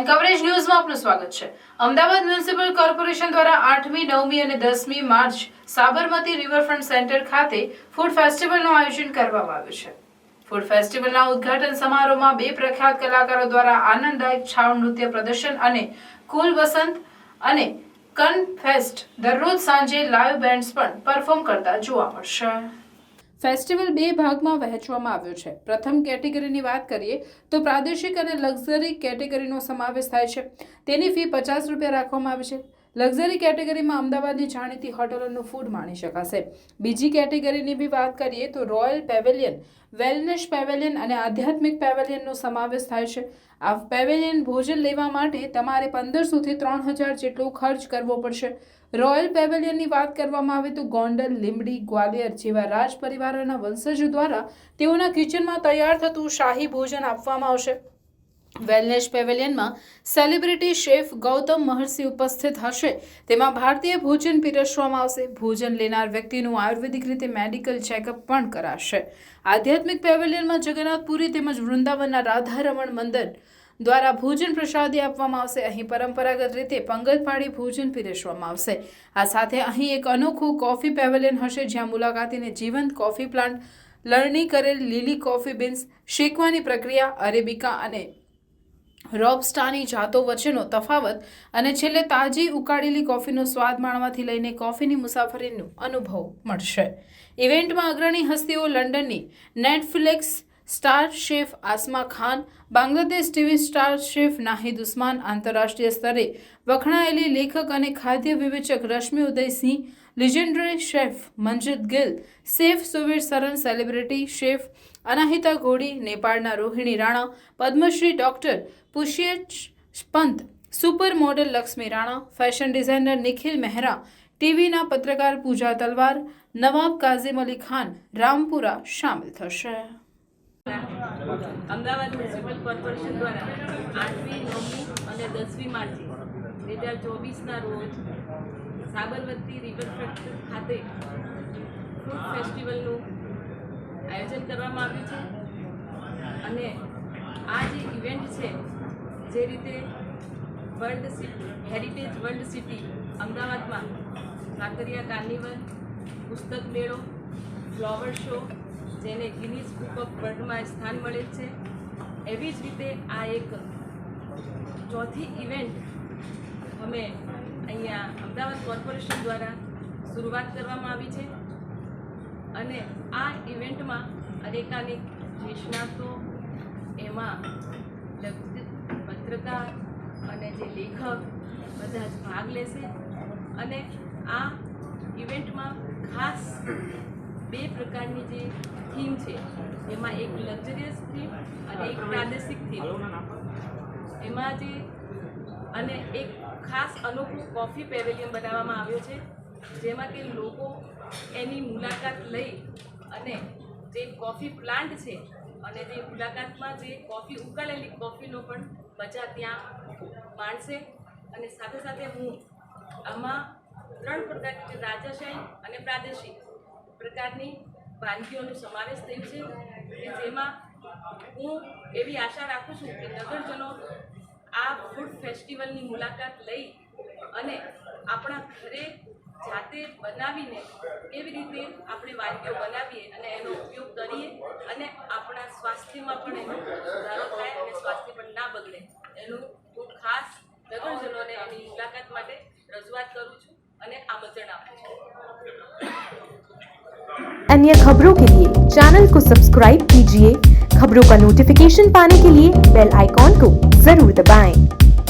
And coverage ન્યૂઝમાં આપનું સ્વાગત છે. અમદાવાદ મ્યુનિસિપલ કોર્પોરેશન દ્વારા આઠમી, નવમી અને દસમી માર્ચ સાબરમતી રિવરફ્રન્ટ સેન્ટર ખાતે ફૂડ ફેસ્ટિવલનું આયોજન કરવામાં આવ્યું છે. ફૂડ ફેસ્ટિવલના ઉદ્ઘાટન સમારોહમાં બે પ્રખ્યાત કલાકારો દ્વારા આનંદદાયક છાવ નૃત્ય પ્રદર્શન અને કુલ વસંત અને કન ફેસ્ટ દરરોજ સાંજે લાઈવ બેન્ડ્સ પણ પરફોર્મ કરતા જોવા મળશે. ફેસ્ટિવલ બે ભાગમાં વહેંચવામાં આવ્યો છે. પ્રથમ કેટેગરીની વાત કરીએ તો પ્રાદેશિક અને લક્ઝરી કેટેગરીનો સમાવેશ થાય છે. તેની ફી પચાસ રૂપિયા રાખવામાં આવી છે. લક્ઝરી કેટેગરીમાં અમદાવાદની જાણીતી હોટલોનું ફૂડ માણી શકાશે. બીજી કેટેગરીની બી વાત કરીએ તો રોયલ પેવેલિયન વેલનેસ પેવેલિયન અને આધ્યાત્મિક પેવેલિયનનો સમાવેશ થાય છે. આ પેવેલિયન ભોજન લેવા માટે તમારે પંદરસોથી ત્રણ હજાર જેટલો ખર્ચ કરવો પડશે. રોયલ પેવેલિયનની વાત કરવામાં આવે તો ગોંડલ લીમડી ગ્વાલિયર જેવા રાજ પરિવારોના વંશજો દ્વારા તેઓના કિચનમાં તૈયાર થતું શાહી ભોજન આપવામાં આવશે. વેલનેસ પેવેલિયનમાં સેલિબ્રિટી શેફ ગૌતમ મહર્ષિ ઉપસ્થિત હશે. તેમાં ભારતીય ભોજન પીરસવામાં આવશે. ભોજન લેનાર વ્યક્તિનું આયુર્વેદિક રીતે મેડિકલ ચેકઅપ પણ કરાશે. આધ્યાત્મિક પેવેલિયનમાં જગન્નાથપુરી તેમજ વૃંદાવનના રાધારમણ મંદિર દ્વારા ભોજન પ્રસાદી આપવામાં આવશે. અહીં પરંપરાગત રીતે પંગત પાડી ભોજન પીરસવામાં આવશે. આ સાથે અહીં એક અનોખું કોફી પેવેલિયન હશે, જ્યાં મુલાકાતીને જીવંત કોફી પ્લાન્ટ, લણણી કરેલ લીલી કોફી બીન્સ, શેકવાની પ્રક્રિયા, અરેબિકા અને રોબસ્ટાની જાતો વચ્ચેનો તફાવત અને છેલ્લે તાજી ઉકાળેલી કોફીનો સ્વાદ માણવાથી લઈને કોફીની મુસાફરીનો અનુભવ મળશે. ઇવેન્ટમાં અગ્રણી હસ્તીઓ લંડનની Netflix star chef Asma Khan, Bangladesh TV star chef Nahid Usman, આંતરરાષ્ટ્રીય સ્તરે વખણાયેલી લેખક અને ખાદ્ય વિવેચક Rashmi Udaysingh, legendary chef Manjit Gill, chef Suvir Saran celebrity chef Anahita ઘોડી નેપાળના Rohini Rana, Padmashri doctor Pushpesh Pant super model Lakshmi Rana, fashion designer Nikhil Mehra, ટીવીના પત્રકાર પૂજા તલવાર, નવાબ કાઝિમ અલી ખાન, રામપુરા સામેલ થશે. અમદાવાદ મ્યુનિસિપલ કોર્પોરેશન દ્વારા આઠમી નવમી અને દસમી માર્ચે બે હજાર ચોવીસના રોજ સાબરમતી રિવરફ્રન્ટ ખાતે ફૂડ ફેસ્ટિવલનું આયોજન કરવામાં આવ્યું છે. અને આ જે ઇવેન્ટ છે, જે રીતે world city heritage world city અમદાવાદમાં કાંકરિયા કાર્નિવલ, પુસ્તક મેળો ફ્લોવર શો જેને ગિનીઝ બુક ઓફ વર્લ્ડમાં સ્થાન મળે છે. એવી જ રીતે આ એક ચોથી ઇવેન્ટ અમે અહીંયા અમદાવાદ કોર્પોરેશન દ્વારા શરૂઆત કરવામાં આવી છે. અને આ ઇવેન્ટમાં અનેકાનેક નિષ્ણાતો, એમાં પત્રકાર અને જે લેખક બધા જ ભાગ લેશે. અને આ ઇવેન્ટમાં ખાસ બે પ્રકારની જે થીમ છે, એમાં એક લક્ઝરિયસ થીમ અને એક પ્રાદેશિક થીમ એમાં જે અને એક ખાસ અનોખું કોફી પેવેલિયન બનાવવામાં આવ્યો છે. જેમાં કે લોકો એની મુલાકાત લઈ અને જે કોફી પ્લાન્ટ છે અને જે મુલાકાતમાં જે કોફી ઉકાળેલી કોફીનો પણ મજા ત્યાં માણશે અને સાથે સાથે હું આમાં ત્રણ પ્રકારની રાજાશાહી અને પ્રાદેશિક પ્રકારની વાનગીઓનો સમાવેશ થયો છે કે જેમાં હું એવી આશા રાખું છું કે નગરજનો આ ફૂડ ફેસ્ટિવલની મુલાકાત લઈ અને આપણા ઘરે જાતે બનાવીને કેવી રીતે આપણે વાનગીઓ બનાવીએ અને એનો ઉપયોગ કરીએ અને આપણા સ્વાસ્થ્યમાં પણ એનો સુધારો થાય અને સ્વાસ્થ્ય પણ ના બગડે એનું હું ખાસ નગરજનોને એની મુલાકાત માટે રજૂઆત કરું છું અને આમંત્રણ આપું છું अन्य खबरों के लिए चैनल को सब्सक्राइब कीजिए खबरों का नोटिफिकेशन पाने के लिए बेल आइकॉन को जरूर दबाएं।